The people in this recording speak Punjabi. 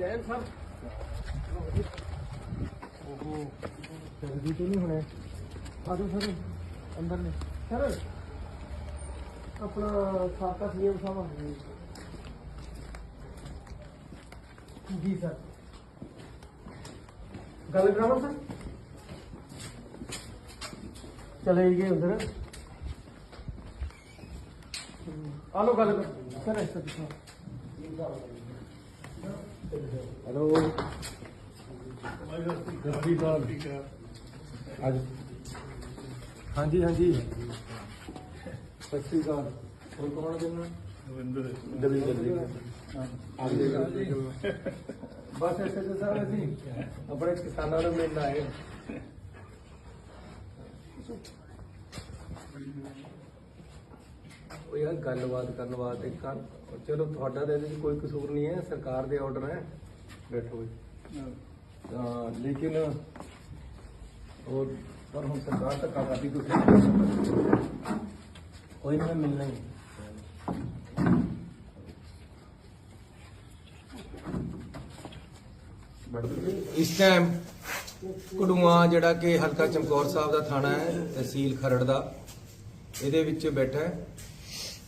ਸਰ ਉਹ ਜਲਦੀ ਤੋਂ ਨਹੀਂ ਹੋਣੇ ਆਜੋ ਸਰ ਅੰਦਰ ਨੇ ਸਰ ਆਪਣਾ ਸਾਤਾ ਸੀਐਮ ਸਾਹਿਬ ਜੀ ਸਰ ਗੱਲ ਕਰਾਵਾਂ ਸਰ ਚਲੇ ਗਏ ਅੰਦਰ ਆਲੋ ਗੱਲ ਕਰ ਸਰ ਇਸ ਤਰ੍ਹਾਂ ਹੈਲੋ। ਸ਼੍ਰੀ ਅਕਾਲ ਅੱਜ। ਹਾਂਜੀ ਹਾਂਜੀ। ਸਤਿ ਸ਼੍ਰੀ ਅਕਾਲ। ਹੋਰ ਕੌਣ ਦੇਣਾ ਦਵਿੰਦਰ ਦਵਿੰਦਰ ਜੀ। ਬਸ ਐਸੇ ਤੇ ਸਾਰੇ ਅਸੀਂ। ਆਪਣੇ ਕਿਸਾਨਾਂ ਨੂੰ ਮਿਲਣ ਆਏ। ਉਹ ਯਾਰ ਗੱਲਬਾਤ ਕਰਨ ਵਾਸਤੇ ਕਰ ਚਲੋ ਤੁਹਾਡਾ ਤਾਂ ਇਹਦੇ ਵਿੱਚ ਕੋਈ ਕਸੂਰ ਨਹੀਂ ਹੈ, ਸਰਕਾਰ ਦੇ ਆਰਡਰ ਹੈ। ਬੈਠੋ ਜੀ। ਤਾਂ ਲੇਕਿਨ ਉਹ ਪਰ ਹੁਣ ਸਰਕਾਰ ਧੱਕਾ ਕਰਦੀ ਤੁਸੀਂ। ਕੋਈ ਨਹੀਂ ਮਿਲਣਾ ਹੀ ਇਸ ਟਾਈਮ ਕੁੜੂਆ ਜਿਹੜਾ ਕਿ ਹਲਕਾ ਚਮਕੌਰ ਸਾਹਿਬ ਦਾ ਥਾਣਾ ਹੈ, ਤਹਿਸੀਲ ਖਰੜ ਦਾ, ਇਹਦੇ ਵਿੱਚ ਬੈਠਾ ਹੈ।